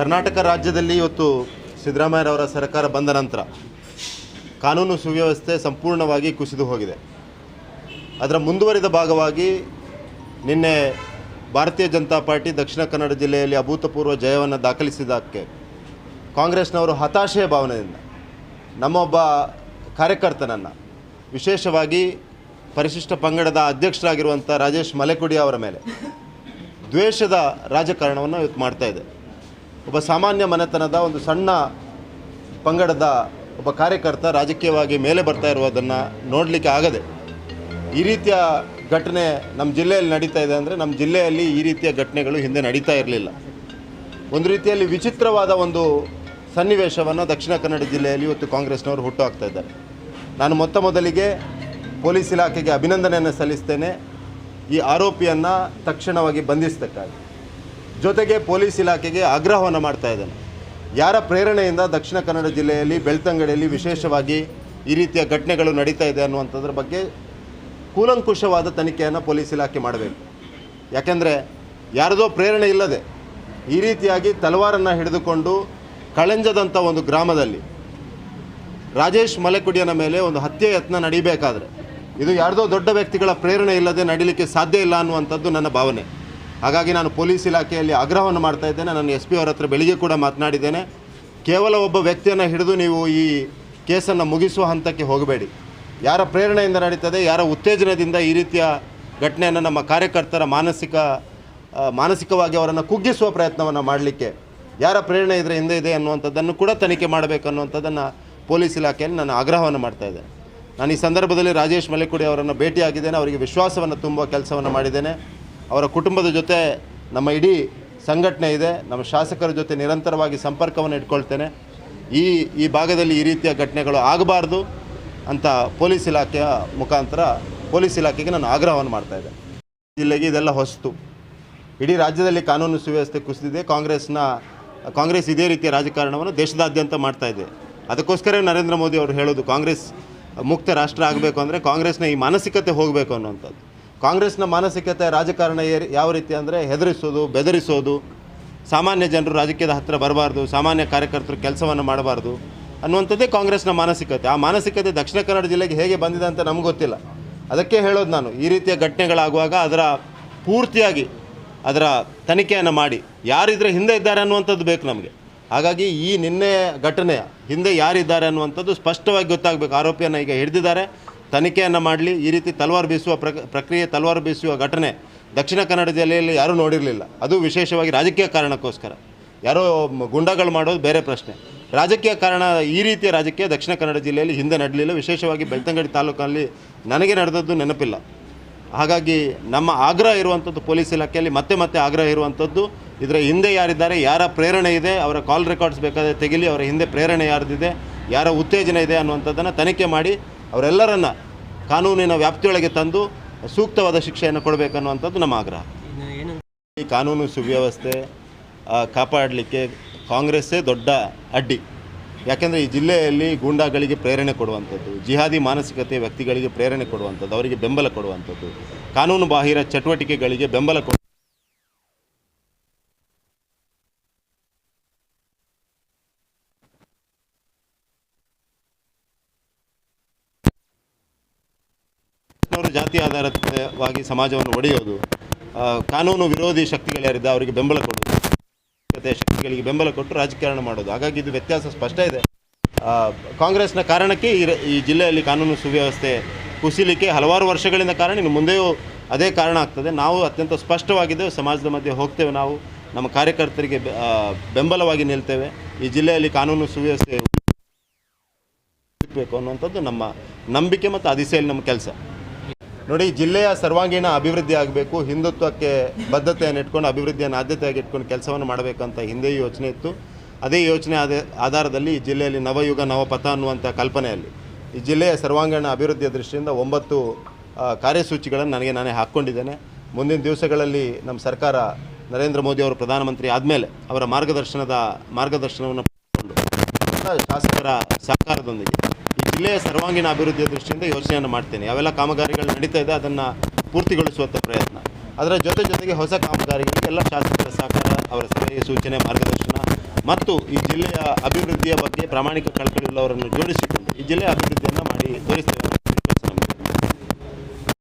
ಕರ್ನಾಟಕ ರಾಜ್ಯದಲ್ಲಿ ಇವತ್ತು ಸಿದ್ದರಾಮಯ್ಯರವರ ಸರ್ಕಾರ ಬಂದ ನಂತರ ಕಾನೂನು ಸುವ್ಯವಸ್ಥೆ ಸಂಪೂರ್ಣವಾಗಿ ಕುಸಿದು ಹೋಗಿದೆ. ಅದರ ಮುಂದುವರಿದ ಭಾಗವಾಗಿ ನಿನ್ನೆ ಭಾರತೀಯ ಜನತಾ ಪಾರ್ಟಿ ದಕ್ಷಿಣ ಕನ್ನಡ ಜಿಲ್ಲೆಯಲ್ಲಿ ಅಭೂತಪೂರ್ವ ಜಯವನ್ನು ದಾಖಲಿಸಿದಕ್ಕೆ ಕಾಂಗ್ರೆಸ್ನವರು ಹತಾಶೆಯ ಭಾವನೆಯಿಂದ ನಮ್ಮೊಬ್ಬ ಕಾರ್ಯಕರ್ತನನ್ನು ವಿಶೇಷವಾಗಿ ಪರಿಶಿಷ್ಟ ಪಂಗಡದ ಅಧ್ಯಕ್ಷರಾಗಿರುವಂಥ ರಾಜೇಶ್ ಮಲೆಕುಡಿ ಅವರ ಮೇಲೆ ದ್ವೇಷದ ರಾಜಕಾರಣವನ್ನು ಇವತ್ತು ಮಾಡ್ತಾಯಿದೆ ಒಬ್ಬ ಸಾಮಾನ್ಯ ಮನೆತನದ ಒಂದು ಸಣ್ಣ ಪಂಗಡದ ಒಬ್ಬ ಕಾರ್ಯಕರ್ತ ರಾಜಕೀಯವಾಗಿ ಮೇಲೆ ಬರ್ತಾ ಇರುವುದನ್ನು ನೋಡಲಿಕ್ಕೆ ಆಗದೆ ಈ ರೀತಿಯ ಘಟನೆ ನಮ್ಮ ಜಿಲ್ಲೆಯಲ್ಲಿ ನಡೀತಾ ಇದೆ ಅಂದರೆ ನಮ್ಮ ಜಿಲ್ಲೆಯಲ್ಲಿ ಈ ರೀತಿಯ ಘಟನೆಗಳು ಹಿಂದೆ ನಡೀತಾ ಇರಲಿಲ್ಲ. ಒಂದು ರೀತಿಯಲ್ಲಿ ವಿಚಿತ್ರವಾದ ಒಂದು ಸನ್ನಿವೇಶವನ್ನು ದಕ್ಷಿಣ ಕನ್ನಡ ಜಿಲ್ಲೆಯಲ್ಲಿ ಇವತ್ತು ಕಾಂಗ್ರೆಸ್ನವರು ಹುಟ್ಟು ಹಾಕ್ತಾ ಇದ್ದಾರೆ. ನಾನು ಮೊತ್ತ ಮೊದಲಿಗೆ ಪೊಲೀಸ್ ಇಲಾಖೆಗೆ ಅಭಿನಂದನೆಯನ್ನು ಸಲ್ಲಿಸ್ತೇನೆ. ಈ ಆರೋಪಿಯನ್ನು ತಕ್ಷಣವಾಗಿ ಬಂಧಿಸತಕ್ಕಾಗಿ ಜೊತೆಗೆ ಪೊಲೀಸ್ ಇಲಾಖೆಗೆ ಆಗ್ರಹವನ್ನು ಮಾಡ್ತಾ ಇದ್ದೇನೆ. ಯಾರ ಪ್ರೇರಣೆಯಿಂದ ದಕ್ಷಿಣ ಕನ್ನಡ ಜಿಲ್ಲೆಯಲ್ಲಿ ಬೆಳ್ತಂಗಡಿಯಲ್ಲಿ ವಿಶೇಷವಾಗಿ ಈ ರೀತಿಯ ಘಟನೆಗಳು ನಡೀತಾ ಇದೆ ಅನ್ನುವಂಥದ್ರ ಬಗ್ಗೆ ಕೂಲಂಕುಷವಾದ ತನಿಖೆಯನ್ನು ಪೊಲೀಸ್ ಇಲಾಖೆ ಮಾಡಬೇಕು. ಯಾಕೆಂದರೆ ಯಾರದೋ ಪ್ರೇರಣೆ ಇಲ್ಲದೆ ಈ ರೀತಿಯಾಗಿ ತಲವಾರನ್ನು ಹಿಡಿದುಕೊಂಡು ಕಳಂಜದಂಥ ಒಂದು ಗ್ರಾಮದಲ್ಲಿ ರಾಜೇಶ್ ಮಲೆಕುಡಿಯನ ಮೇಲೆ ಒಂದು ಹತ್ಯೆ ಯತ್ನ ನಡೀಬೇಕಾದ್ರೆ ಇದು ಯಾರದೋ ದೊಡ್ಡ ವ್ಯಕ್ತಿಗಳ ಪ್ರೇರಣೆ ಇಲ್ಲದೆ ನಡೀಲಿಕ್ಕೆ ಸಾಧ್ಯ ಇಲ್ಲ ಅನ್ನುವಂಥದ್ದು ನನ್ನ ಭಾವನೆ. ಹಾಗಾಗಿ ನಾನು ಪೊಲೀಸ್ ಇಲಾಖೆಯಲ್ಲಿ ಆಗ್ರಹವನ್ನು ಮಾಡ್ತಾ ಇದ್ದೇನೆ. ನಾನು ಎಸ್ ಪಿ ಅವರ ಹತ್ರ ಬೆಳಿಗ್ಗೆ ಕೂಡ ಮಾತನಾಡಿದ್ದೇನೆ. ಕೇವಲ ಒಬ್ಬ ವ್ಯಕ್ತಿಯನ್ನು ಹಿಡಿದು ನೀವು ಈ ಕೇಸನ್ನು ಮುಗಿಸುವ ಹಂತಕ್ಕೆ ಹೋಗಬೇಡಿ. ಯಾರ ಪ್ರೇರಣೆಯಿಂದ ನಡೀತದೆ, ಯಾರ ಉತ್ತೇಜನದಿಂದ ಈ ರೀತಿಯ ಘಟನೆಯನ್ನು ನಮ್ಮ ಕಾರ್ಯಕರ್ತರ ಮಾನಸಿಕ ಮಾನಸಿಕವಾಗಿ ಅವರನ್ನು ಕುಗ್ಗಿಸುವ ಪ್ರಯತ್ನವನ್ನು ಮಾಡಲಿಕ್ಕೆ ಯಾರ ಪ್ರೇರಣೆ ಇದರ ಹಿಂದೆ ಇದೆ ಅನ್ನುವಂಥದ್ದನ್ನು ಕೂಡ ತನಿಖೆ ಮಾಡಬೇಕು ಅನ್ನುವಂಥದ್ದನ್ನು ಪೊಲೀಸ್ ಇಲಾಖೆಯಲ್ಲಿ ನಾನು ಆಗ್ರಹವನ್ನು ಮಾಡ್ತಾ ನಾನು ಈ ಸಂದರ್ಭದಲ್ಲಿ ರಾಜೇಶ್ ಮಲೆಕುಡಿ ಅವರನ್ನು ಭೇಟಿಯಾಗಿದ್ದೇನೆ. ಅವರಿಗೆ ವಿಶ್ವಾಸವನ್ನು ತುಂಬುವ ಕೆಲಸವನ್ನು ಮಾಡಿದ್ದೇನೆ. ಅವರ ಕುಟುಂಬದ ಜೊತೆ ನಮ್ಮ ಇಡೀ ಸಂಘಟನೆ ಇದೆ. ನಮ್ಮ ಶಾಸಕರ ಜೊತೆ ನಿರಂತರವಾಗಿ ಸಂಪರ್ಕವನ್ನು ಇಟ್ಕೊಳ್ತೇನೆ. ಈ ಈ ಭಾಗದಲ್ಲಿ ಈ ರೀತಿಯ ಘಟನೆಗಳು ಆಗಬಾರ್ದು ಅಂತ ಪೊಲೀಸ್ ಇಲಾಖೆಯ ಮುಖಾಂತರ ಪೊಲೀಸ್ ಇಲಾಖೆಗೆ ನಾನು ಆಗ್ರಹವನ್ನು ಮಾಡ್ತಾ ಇದ್ದೆ ಜಿಲ್ಲೆಗೆ ಇದೆಲ್ಲ ಹೊಸತು. ಇಡೀ ರಾಜ್ಯದಲ್ಲಿ ಕಾನೂನು ಸುವ್ಯವಸ್ಥೆ ಕುಸಿದಿದೆ. ಕಾಂಗ್ರೆಸ್ನ, ಕಾಂಗ್ರೆಸ್ ಇದೇ ರೀತಿಯ ರಾಜಕಾರಣವನ್ನು ದೇಶದಾದ್ಯಂತ ಮಾಡ್ತಾ ಇದೆ. ಅದಕ್ಕೋಸ್ಕರ ನರೇಂದ್ರ ಮೋದಿ ಅವರು ಹೇಳೋದು ಕಾಂಗ್ರೆಸ್ ಮುಕ್ತ ರಾಷ್ಟ್ರ ಆಗಬೇಕು ಅಂದರೆ ಕಾಂಗ್ರೆಸ್ನ ಈ ಮಾನಸಿಕತೆ ಹೋಗಬೇಕು ಅನ್ನುವಂಥದ್ದು. ಕಾಂಗ್ರೆಸ್ನ ಮಾನಸಿಕತೆ, ರಾಜಕಾರಣ ಯಾವ ರೀತಿ ಅಂದರೆ ಹೆದರಿಸೋದು, ಬೆದರಿಸೋದು, ಸಾಮಾನ್ಯ ಜನರು ರಾಜಕೀಯದ ಹತ್ತಿರ ಬರಬಾರ್ದು, ಸಾಮಾನ್ಯ ಕಾರ್ಯಕರ್ತರು ಕೆಲಸವನ್ನು ಮಾಡಬಾರ್ದು ಅನ್ನುವಂಥದ್ದೇ ಕಾಂಗ್ರೆಸ್ನ ಮಾನಸಿಕತೆ. ಆ ಮಾನಸಿಕತೆ ದಕ್ಷಿಣ ಕನ್ನಡ ಜಿಲ್ಲೆಗೆ ಹೇಗೆ ಬಂದಿದೆ ಅಂತ ನಮ್ಗೆ ಗೊತ್ತಿಲ್ಲ. ಅದಕ್ಕೆ ಹೇಳೋದು ನಾನು, ಈ ರೀತಿಯ ಘಟನೆಗಳಾಗುವಾಗ ಅದರ ಪೂರ್ತಿಯಾಗಿ ಅದರ ತನಿಖೆಯನ್ನು ಮಾಡಿ, ಯಾರಿದ್ರೆ ಹಿಂದೆ ಇದ್ದಾರೆ ಅನ್ನುವಂಥದ್ದು ಬೇಕು ನಮಗೆ. ಹಾಗಾಗಿ ಈ ನಿನ್ನೆ ಘಟನೆಯ ಹಿಂದೆ ಯಾರಿದ್ದಾರೆ ಅನ್ನುವಂಥದ್ದು ಸ್ಪಷ್ಟವಾಗಿ ಗೊತ್ತಾಗಬೇಕು. ಆರೋಪಿಯನ್ನು ಈಗ ಹಿಡಿದಿದ್ದಾರೆ. ತನಿಖೆಯನ್ನು ಮಾಡಲಿ, ಈ ರೀತಿ ತಲವಾರು ಬೀಸುವ ಪ್ರಕ್, ಪ್ರಕ್ರಿಯೆ, ತಲವಾರು ಬೀಸುವ ಘಟನೆ ದಕ್ಷಿಣ ಕನ್ನಡ ಜಿಲ್ಲೆಯಲ್ಲಿ ಯಾರೂ ನೋಡಿರಲಿಲ್ಲ. ಅದು ವಿಶೇಷವಾಗಿ ರಾಜಕೀಯ ಕಾರಣಕ್ಕೋಸ್ಕರ. ಯಾರೋ ಗುಂಡಗಳು ಮಾಡೋದು ಬೇರೆ ಪ್ರಶ್ನೆ. ರಾಜಕೀಯ ಕಾರಣ ಈ ರೀತಿಯ ರಾಜಕೀಯ ದಕ್ಷಿಣ ಕನ್ನಡ ಜಿಲ್ಲೆಯಲ್ಲಿ ಹಿಂದೆ ನಡಲಿಲ್ಲ. ವಿಶೇಷವಾಗಿ ಬೆಳ್ತಂಗಡಿ ತಾಲೂಕಲ್ಲಿ ನನಗೆ ನಡೆದದ್ದು ನೆನಪಿಲ್ಲ. ಹಾಗಾಗಿ ನಮ್ಮ ಆಗ್ರಹ ಇರುವಂಥದ್ದು ಪೊಲೀಸ್ ಇಲಾಖೆಯಲ್ಲಿ ಮತ್ತೆ ಮತ್ತೆ ಆಗ್ರಹ ಇರುವಂಥದ್ದು ಇದರ ಹಿಂದೆ ಯಾರಿದ್ದಾರೆ, ಯಾರ ಪ್ರೇರಣೆ ಇದೆ, ಅವರ ಕಾಲ್ ರೆಕಾರ್ಡ್ಸ್ ಬೇಕಾದರೆ ತೆಗಿಲಿ, ಅವರ ಹಿಂದೆ ಪ್ರೇರಣೆ ಯಾರ್ದಿದೆ, ಯಾರ ಉತ್ತೇಜನ ಇದೆ ಅನ್ನುವಂಥದ್ದನ್ನು ತನಿಖೆ ಮಾಡಿ ಅವರೆಲ್ಲರನ್ನ ಕಾನೂನಿನ ವ್ಯಾಪ್ತಿಯೊಳಗೆ ತಂದು ಸೂಕ್ತವಾದ ಶಿಕ್ಷೆಯನ್ನು ಕೊಡಬೇಕನ್ನುವಂಥದ್ದು ನಮ್ಮ ಆಗ್ರಹ. ಈ ಕಾನೂನು ಸುವ್ಯವಸ್ಥೆ ಕಾಪಾಡಲಿಕ್ಕೆ ಕಾಂಗ್ರೆಸ್ಸೇ ದೊಡ್ಡ ಅಡ್ಡಿ. ಯಾಕೆಂದರೆ ಈ ಜಿಲ್ಲೆಯಲ್ಲಿ ಗೂಂಡಾಗಳಿಗೆ ಪ್ರೇರಣೆ ಕೊಡುವಂಥದ್ದು ಜಿಹಾದಿ ಮಾನಸಿಕತೆ ವ್ಯಕ್ತಿಗಳಿಗೆ ಪ್ರೇರಣೆ ಕೊಡುವಂಥದ್ದು ಅವರಿಗೆ ಬೆಂಬಲ ಕೊಡುವಂಥದ್ದು ಕಾನೂನು ಬಾಹಿರ ಚಟುವಟಿಕೆಗಳಿಗೆ ಬೆಂಬಲ ಕೊಡು ಅವರು ಜಾತಿ ಆಧಾರಿತವಾಗಿ ಸಮಾಜವನ್ನು ಒಡೆಯೋದು ಆ, ಕಾನೂನು ವಿರೋಧಿ ಶಕ್ತಿಗಳು ಯಾರಿದ್ದ ಅವರಿಗೆ ಬೆಂಬಲ ಕೊಡೋದು ಶಕ್ತಿಗಳಿಗೆ ಬೆಂಬಲ ಕೊಟ್ಟು ರಾಜಕಾರಣ ಮಾಡೋದು. ಹಾಗಾಗಿ ಇದು ವ್ಯತ್ಯಾಸ ಸ್ಪಷ್ಟ ಇದೆ. ಆ, ಕಾಂಗ್ರೆಸ್ನ ಕಾರಣಕ್ಕೆ ಈ ಜಿಲ್ಲೆಯಲ್ಲಿ ಕಾನೂನು ಸುವ್ಯವಸ್ಥೆ ಕುಸಿಲಿಕ್ಕೆ ಹಲವಾರು ವರ್ಷಗಳಿಂದ ಕಾರಣ ಇನ್ನು ಮುಂದೆಯೂ ಅದೇ ಕಾರಣ ಆಗ್ತದೆ. ನಾವು ಅತ್ಯಂತ ಸ್ಪಷ್ಟವಾಗಿದ್ದೇವೆ ಸಮಾಜದ ಮಧ್ಯೆ ಹೋಗ್ತೇವೆ ನಾವು ನಮ್ಮ ಕಾರ್ಯಕರ್ತರಿಗೆ ಬೆಂಬಲವಾಗಿ ನಿಲ್ತೇವೆ. ಈ ಜಿಲ್ಲೆಯಲ್ಲಿ ಕಾನೂನು ಸುವ್ಯವಸ್ಥೆ ಅನ್ನುವಂಥದ್ದು ನಮ್ಮ ನಂಬಿಕೆ ಮತ್ತು ಅದಿಸೆಯಲ್ಲಿ ನಮ್ಮ ಕೆಲಸ. ನೋಡಿ, ಜಿಲ್ಲೆಯ ಸರ್ವಾಂಗೀಣ ಅಭಿವೃದ್ಧಿ ಆಗಬೇಕು, ಹಿಂದುತ್ವಕ್ಕೆ ಬದ್ಧತೆಯನ್ನು ಇಟ್ಕೊಂಡು, ಅಭಿವೃದ್ಧಿಯನ್ನು ಆದ್ಯತೆಯಾಗಿ ಇಟ್ಕೊಂಡು ಕೆಲಸವನ್ನು ಮಾಡಬೇಕಂತ ಹಿಂದೆಯೂ ಯೋಚನೆ ಇತ್ತು. ಅದೇ ಯೋಚನೆ ಆದ, ಆಧಾರದಲ್ಲಿ ಈ ಜಿಲ್ಲೆಯಲ್ಲಿ ನವಯುಗ, ನವಪಥ ಅನ್ನುವಂಥ ಕಲ್ಪನೆಯಲ್ಲಿ ಈ ಜಿಲ್ಲೆಯ ಸರ್ವಾಂಗೀಣ ಅಭಿವೃದ್ಧಿಯ ದೃಷ್ಟಿಯಿಂದ ಒಂಬತ್ತು ಕಾರ್ಯಸೂಚಿಗಳನ್ನು ನನಗೆ ನಾನೇ ಹಾಕ್ಕೊಂಡಿದ್ದೇನೆ. ಮುಂದಿನ ದಿವಸಗಳಲ್ಲಿ ನಮ್ಮ ಸರ್ಕಾರ ನರೇಂದ್ರ ಮೋದಿ ಅವರು ಪ್ರಧಾನಮಂತ್ರಿ ಆದಮೇಲೆ ಅವರ ಮಾರ್ಗದರ್ಶನದ, ಮಾರ್ಗದರ್ಶನವನ್ನು ಶಾಸಕರ ಸಹಕಾರದೊಂದಿಗೆ ಜಿಲ್ಲೆಯ ಸರ್ವಾಂಗೀಣ ಅಭಿವೃದ್ಧಿಯ ದೃಷ್ಟಿಯಿಂದ ಯೋಚನೆಯನ್ನು ಮಾಡ್ತೇನೆ. ಅವೆಲ್ಲ ಕಾಮಗಾರಿಗಳು ನಡೀತಾ ಇದೆ, ಅದನ್ನು ಪೂರ್ತಿಗೊಳಿಸುವಂಥ ಪ್ರಯತ್ನ. ಅದರ ಜೊತೆ ಜೊತೆಗೆ ಹೊಸ ಕಾಮಗಾರಿಗಳಿಗೆ ಎಲ್ಲ ಶಾಸಕರ ಸಹಕಾರ, ಅವರ ಸಲಹೆ, ಸೂಚನೆ, ಮಾರ್ಗದರ್ಶನ ಮತ್ತು ಈ ಜಿಲ್ಲೆಯ ಅಭಿವೃದ್ಧಿಯ ಬಗ್ಗೆ ಪ್ರಾಮಾಣಿಕ ಕಳಕಳಿಯುಳ್ಳವರನ್ನು ಜೋಡಿಸಿಕೊಂಡು ಈ ಜಿಲ್ಲೆಯ ಅಭಿವೃದ್ಧಿಯನ್ನು ಮಾಡಿ ತೋರಿಸ್ತೇವೆ.